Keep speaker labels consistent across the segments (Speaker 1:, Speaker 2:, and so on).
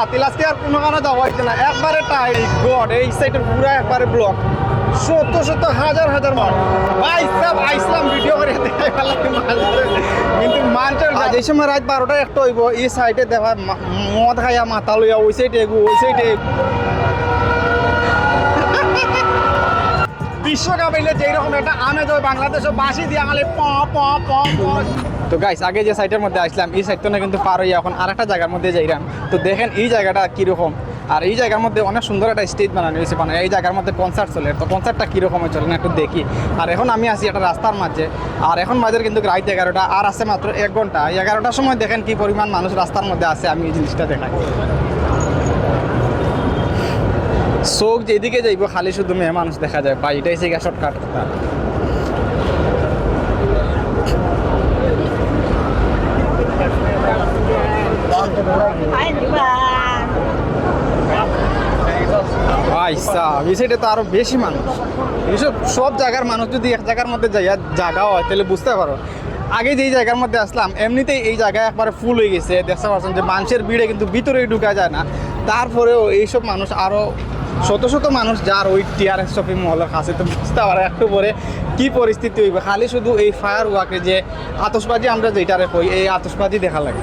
Speaker 1: বাতিল, আজকে আর কোনো কারণে যাওয়া হচ্ছে না। একবারে টাই গড এই পুরো একবারে ব্লক শত শত, হাজার হাজার মানুষ আইসলাম ভিডিও করে কিন্তু মানুষের এই সময় রাত বারোটা একটা হইব, এই সাইডে দেখা মদ খাইয়া মাথা লইয়া ওই সাইডে এগু ওই সাইডে বিশ্বকাপ এলে যেই রকম একটা আমেজ হয় বাংলাদেশে বাসি দিয়ে প প প প। তো গাইস আগে যে সাইডের মধ্যে আসলাম, এই সাইডটা না কিন্তু পার হইয়া এখন আরেকটা জায়গার মধ্যে যাইলাম তো দেখেন এই জায়গাটা কীরকম। আর এই জায়গার মধ্যে অনেক সুন্দর একটা স্টেজ বানানো হয়েছে মানে এই জায়গার মধ্যে কনসার্ট চলে। তো কনসার্টটা কীরকম চলে না একটু দেখি। আর এখন আমি আছি একটা রাস্তার মাঝে। আর এখন বাজে কিন্তু রাত এগারোটা, আর আছে মাত্র এক ঘণ্টা। এগারোটার সময় দেখেন কি পরিমাণ মানুষ রাস্তার মধ্যে আছে, আমি এই জিনিসটা দেখাই। চোখ যেদিকে যাইব, খালি শুধু মেয়ে মানুষ দেখা যায়। বা এটাই হচ্ছে শর্টকাট কথা আচ্ছা এই সাইডে তো আরও বেশি মানুষ। এইসব সব জায়গার মানুষ যদি এক জায়গার মধ্যে যাইয়া জায়গা হয়, তাহলে বুঝতে পারো। আগে যেই জায়গার মধ্যে আসলাম, এমনিতেই এই জায়গায় একবারে ফুল হয়ে গেছে। দেখতে পাচ্ছেন যে মানুষের ভিড়ে কিন্তু ভিতরেই ঢুকা যায় না। তারপরেও এইসব মানুষ আরও শত শত মানুষ যার ওই টিআরএস শপিং মলের কাছে, তো বুঝতে পারে একটু পরে কি পরিস্থিতি হইবে। খালি শুধু এই ফায়ার ওয়াকে যে আতসবাজি আমরা যেটারে কই, এই আতসবাজি দেখা লাগে।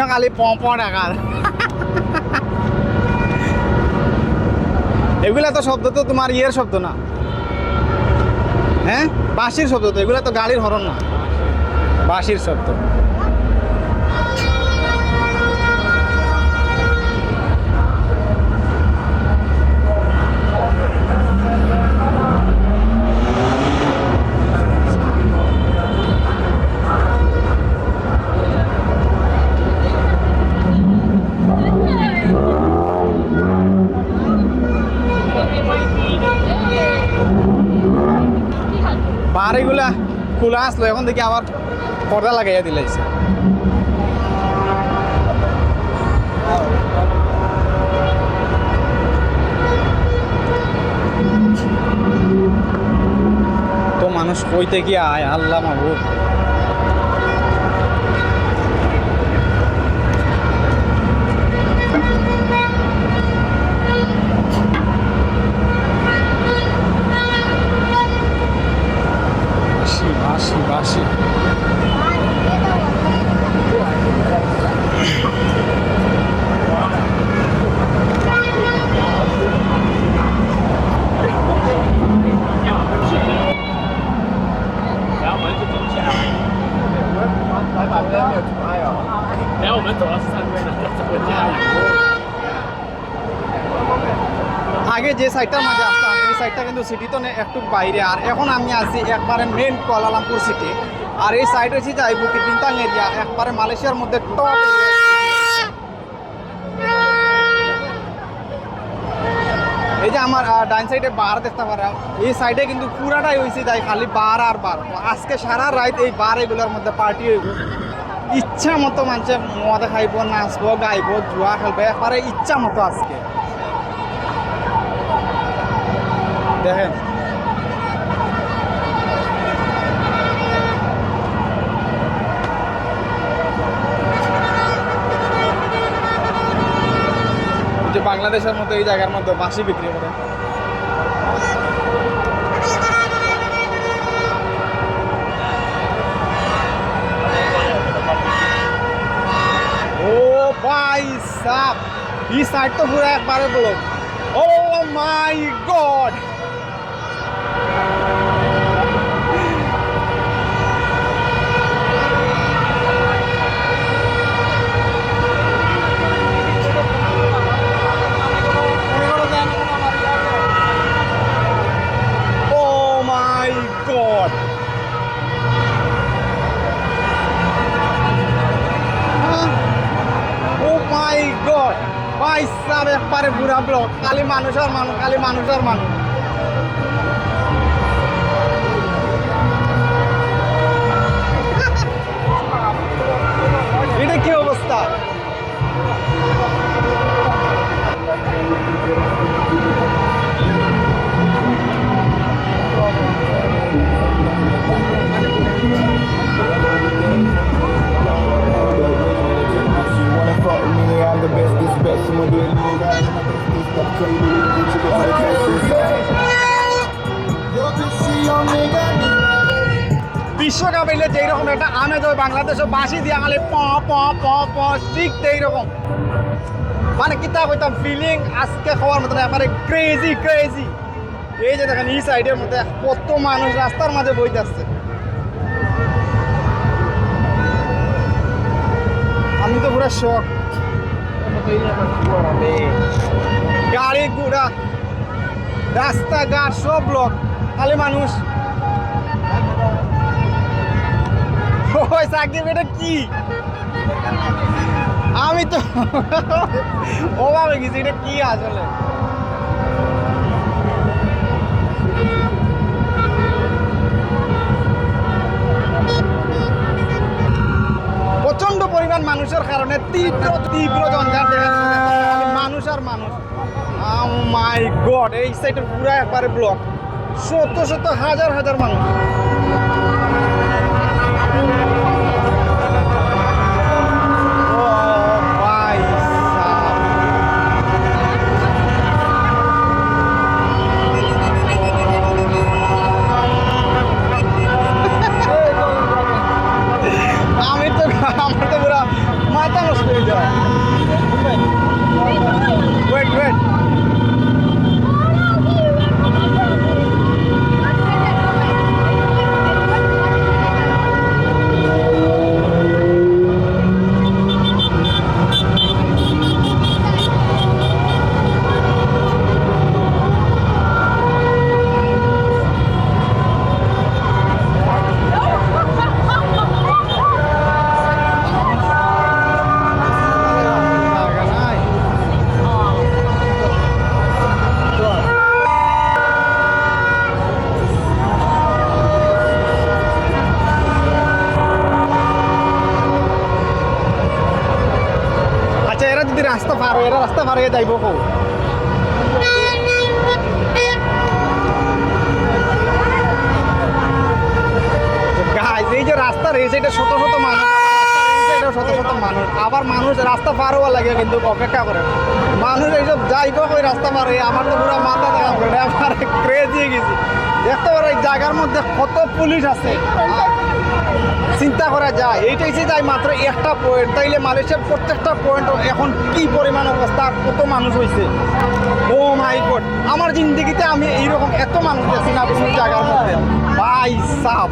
Speaker 1: এই যে না খালি প প টাকার এগুলা তো শব্দ তো তোমার ইয়ের শব্দ না। হ্যাঁ বাঁশির শব্দ তো এগুলা তো গাড়ির হরণ না। বাঁশির শব্দ। বার এগুলা খোলা আসলো, এখন দেখি আবার পর্দা লাগাইয়া দিলাইছে তো মানুষ কইতে কি আয় আল্লাহ মাহবুব বাসি বাসি বাসি আগে যে সাইডটার মাঝে আসতাম, এই সাইডটা কিন্তু সিটি তো একটু বাইরে। আর এখন আমি আছি একবারে মেন কুয়ালালামপুর সিটি আর এই সাইড হচ্ছে যাই বুকি বিন্তাং এরিয়া একবারে মালয়েশিয়ার মধ্যে টপ এই যে আমার ডাইন সাইডে বার দেখতে পারা। এই সাইডে কিন্তু পুরাটাই হয়েছে যাই, খালি বার আর বার আজকে সারা রাত এই বার এগুলোর মধ্যে পার্টি হইব। ইচ্ছা মতো মানুষে মদ খাইব, নাচবো, গাইব, জুয়া খেলব, একবারে ইচ্ছা মতো আজকে। দেখেন। বাংলাদেশের মতো এই জায়গার মধ্যে বাঁশি বিক্রি করে ও ভাই সাপ এই সাইড তো পুরো একবারে বলো ও মাই গড একবারে পুরা ব্লক খালি মানুষ আর মানুষ খালি মানুষ আর মানুষ। এটা কি অবস্থা? বিশ্বকাপ এলে যেই রকম একটা আমেজ হয় বাংলাদেশে বাসি দিয়া খালি প প প প, ঠিক এই রকম। মানে কিতা কইতাম ফিলিং আজকে খাওয়ার মতন একেবারে ক্রেজি ক্রেজি এই যে দেখেন, এই সাইডের মধ্যে কত মানুষ রাস্তার মাঝে বইতে আসছে। আমি তো পুরো শখ গাড়ি ঘোড়া, রাস্তাঘাট সব লোক খালি মানুষ। সাকিব, এটা কি? আমি তো ওভাবে গেছি, এটা কি আসলে? প্রচণ্ড পরিমাণ মানুষের কারণে তীব্র তীব্র জঞ্জাট দেখা মানুষ আর মানুষ। মাই গড এই সাইডের পুরো একবারে ব্লক শত শত হাজার হাজার মানুষ। এরা যদি রাস্তা পার হয়, এরা রাস্তা পার হয়ে যাইব কো এই যে রাস্তার এই সাইডে শত শত মানুষ শত শত মানুষ। আবার মানুষ রাস্তা পার হওয়ার লাগে কিন্তু অপেক্ষা করে। মানুষ এইসব যাইব ওই রাস্তা পার হয়ে আমার তো পুরো মাথা দেখা করে আমার ক্রেজি গেছি। দেখতে পারো, এই জায়গার মধ্যে কত পুলিশ আছে। চিন্তা করা যায়। এইটাই যে যায় মাত্র একটা পয়েন্ট তাইলে মালয়েশিয়ার প্রত্যেকটা পয়েন্ট এখন কি পরিমাণ অবস্থা? কত মানুষ হয়েছে ও মাই আমার জিন্দগিতে আমি এইরকম এত মানুষ দেখছি না কোনো জায়গার মধ্যে। ভাই সাপ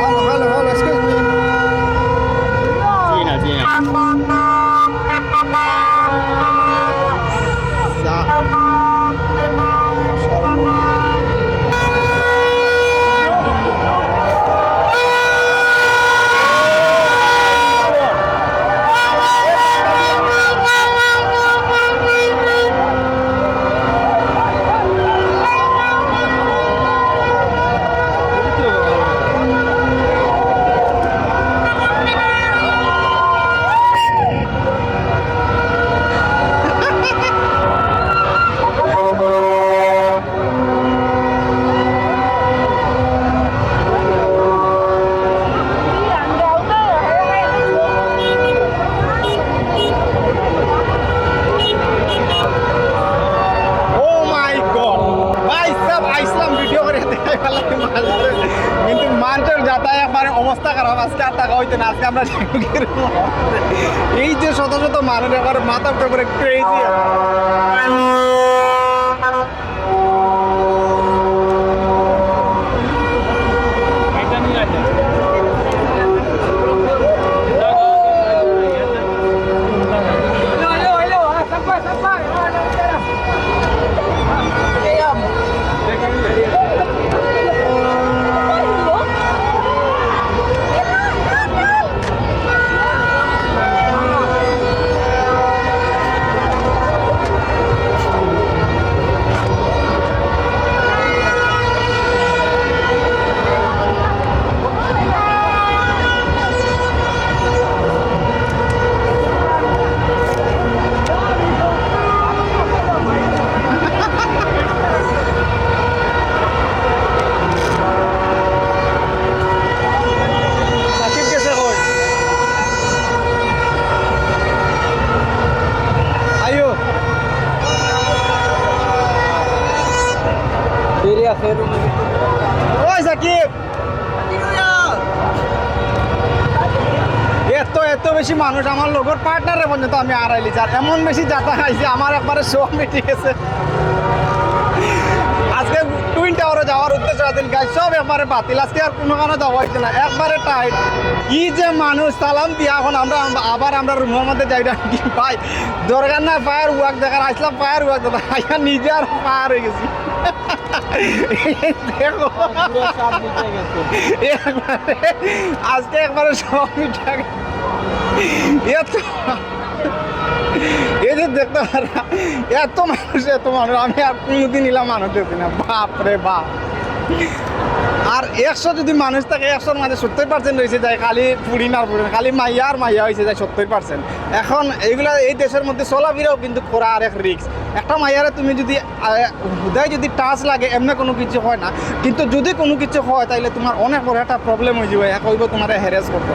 Speaker 1: hello hello hello excuse me
Speaker 2: China, China.
Speaker 1: Oh my god ভাই সব আইসলাম ভিডিও করে দেখাই ফেলাই মাঝে কিন্তু মানুষের যাতায়াত মানে অবস্থা খারাপ আজকে আর টাকা হইতে না আজকে আমরা ঝুঁকির মধ্যে। এই যে শত শত মানুষ এবার মাথা উঠে করে ক্রেজি
Speaker 2: Ahí está,
Speaker 1: ওই সাকিব! এত এত বেশি মানুষ আমার লোকের পার্টনারে পর্যন্ত আমি আড়াইলি আর এমন বেশি যাতা খাইছি আমার একবারে সব মিটে গেছে আজকে টুইন টাওয়ারে যাওয়ার উদ্দেশ্য আছিল গাছ সব একবারে বাতিল। আজকে আর কোনো কারণে যাওয়া হয়েছে না, একবারে টাইট কি যে মানুষ, সালাম দিয়া এখন আমরা আবার আমরা রুমের মধ্যে যাই ভাই? দরকার না ফায়ার ওয়াক দেখার, আসলাম ফায়ার ওয়াক দেখা নিজে আর ফায়ার হয়ে গেছি। আজকে একবারে সব মিঠা এত এই দেখতে এত মানুষ এত মানুষ। আমি আর কোনোদিন নিলাম মানুষ দেখি না। বাপরে বাপ। আর একশো যদি মানুষ থাকে, একশোর মাঝে সত্তর পার্সেন্ট রয়েছে যায় খালি পুরি না পুরি, খালি মাইয়া আর মাইয়া হয়েছে যায় সত্তর পার্সেন্ট এখন এইগুলা এই দেশের মধ্যে চলাফেরাও কিন্তু করা আর এক রিক্স একটা মাইয়ারে তুমি যদি হুদায় যদি টাচ লাগে, এমনি কোনো কিছু হয় না। কিন্তু যদি কোনো কিছু হয়, তাইলে তোমার অনেক বড় একটা প্রবলেম হয়ে যাবে এক হইব তোমার হ্যারেস করতে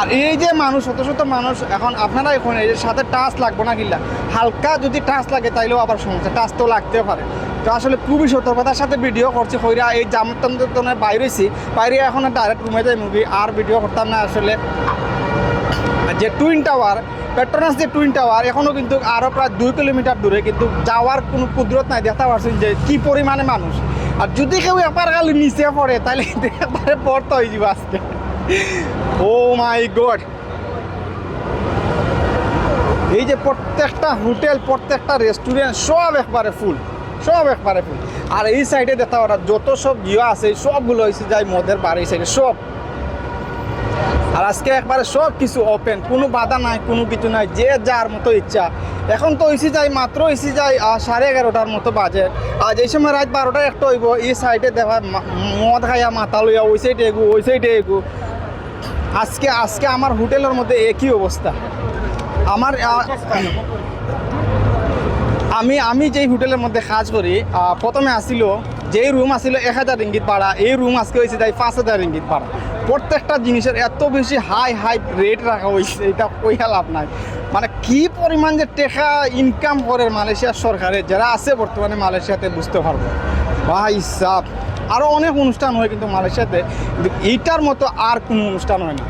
Speaker 1: আর এই যে মানুষ, শত শত মানুষ, এখন আপনারা এখন এই সাথে টাচ লাগবে না কিল্লা হালকা যদি টাচ লাগে, তাইলেও আবার সমস্যা। টাচ তো লাগতেও পারে। তো আসলে খুবই সতর্কতার সাথে ভিডিও করছি, কইরা এই জামতনে বাইরেছি বাইরে এখন ডাইরেক্ট রুমে যাই মুভি আর ভিডিও করতাম না আসলে। যে টুইন টাওয়ার পেট্রোনাস যে টুইন টাওয়ার এখনও কিন্তু আরও প্রায় দুই কিলোমিটার দূরে, কিন্তু যাওয়ার কোনো কুদরত নাই, দেখতে পারছেন যে কি পরিমাণে মানুষ। আর যদি কেউ একবার খালি নিচে পড়ে, তাহলে একবারে পড়তে হয়ে যাবে আজকে। ও মাই গড এই যে প্রত্যেকটা হোটেল, প্রত্যেকটা রেস্টুরেন্ট সব একবারে ফুল সব একবারে ফুল আর এই সাইডে দেখা, ওরা যত সব ইয়ে আছে, সবগুলো হয়েছে যাই মদের এই সাইডে সব। আর আজকে একবারে সব কিছু ওপেন কোনো বাধা নাই, কোনো কিছু নাই, যে যার মতো ইচ্ছা। এখন তো এসি যাই, মাত্র এসি যাই সাড়ে এগারোটার মতো বাজে। আর এই সময় রাত বারোটা একটা হইব, এই সাইডে দেখা মদ খাইয়া মাথা লইয়া ওই সাইডে এগু, ওই সাইডে এগু। আজকে আজকে আমার হোটেলের মধ্যে একই অবস্থা। আমার আমি আমি যেই হোটেলের মধ্যে কাজ করি প্রথমে আসিল, যেই রুম আসিল এক হাজার রিঙ্গিত ভাড়া, এই রুম আজকে হয়েছে তাই পাঁচ হাজার রিঙ্গিত ভাড়া। প্রত্যেকটা জিনিসের এত বেশি হাই হাই রেট রাখা হয়েছে, এটা কইয়া লাভ নাই। মানে কি পরিমাণ যে টাকা ইনকাম করে মালয়েশিয়ার সরকারের যারা আছে বর্তমানে মালয়েশিয়াতে বুঝতে পারব। ভাই সাপ আরও অনেক অনুষ্ঠান হয় কিন্তু মালয়েশিয়াতে এইটার মতো আর কোনো অনুষ্ঠান হয় না।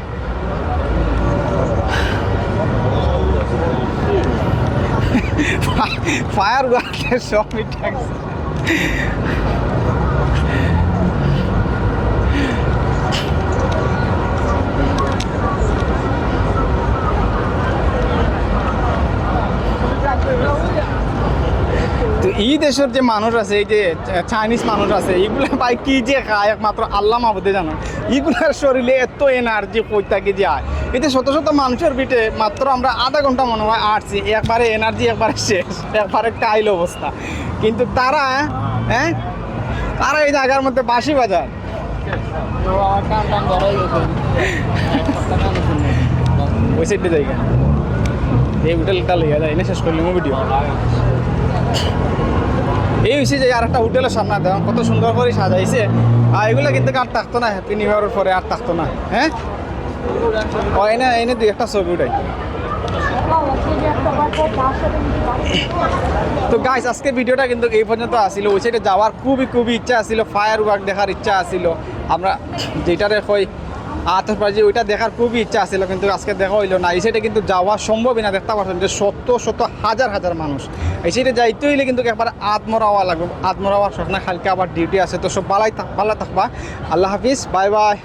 Speaker 1: ফায়ার ওয়ার্কের সব মিটে গেছে। তো এই দেশের যে মানুষ আছে, এই যে চাইনিজ মানুষ আছে এইগুলো ভাই কি যে খায় একমাত্র আল্লাহ মাহবুদে জানো এইগুলার শরীরে এত এনার্জি কইতাকে যায় এতে শত শত মানুষের পিঠে মাত্র আমরা আধা ঘণ্টা মনে হয় আটছি একবারে এনার্জি একবারে শেষ, একবারে কাইল অবস্থা। কিন্তু তারা হ্যাঁ? তারা এই জায়গার মধ্যে বাঁশি বাজার ওই সাইডে জায়গা এই হোটেলটা লেগে যায় এনে শেষ করলাম ভিডিও এই হয়েছে যে আর একটা হোটেলের সামনে, দেখো কত সুন্দর করে সাজাইছে। আর এগুলো কিন্তু আর থাকতো না হ্যাপি নিউ ইয়ারের পরে আর থাকতো না হ্যাঁ? এনে এনে দুই একটা ছবি উঠাই। তো গাইস আজকে ভিডিওটা কিন্তু এই পর্যন্ত আসিল। ওই সাইডে যাওয়ার খুবই খুবই ইচ্ছা আসিল ফায়ার ওয়ার্ক দেখার ইচ্ছা আসিল। আমরা যেটারে কই আতসবাজি ওইটা দেখার খুবই ইচ্ছা আসিল, কিন্তু আজকে দেখা হইল না। এই সাইডে কিন্তু যাওয়া সম্ভবই না, দেখতে পাচ্ছেন যে শত শত, হাজার হাজার মানুষ। এই সাইডে যাইতে হইলে কিন্তু একবার আত্মরাওয়া লাগবে। আত্মরাওয়ার স্বপ্ন কালকে আবার ডিউটি আছে। তো সব বালাই ভালো থাকবা। আল্লাহ হাফিজ বাই বাই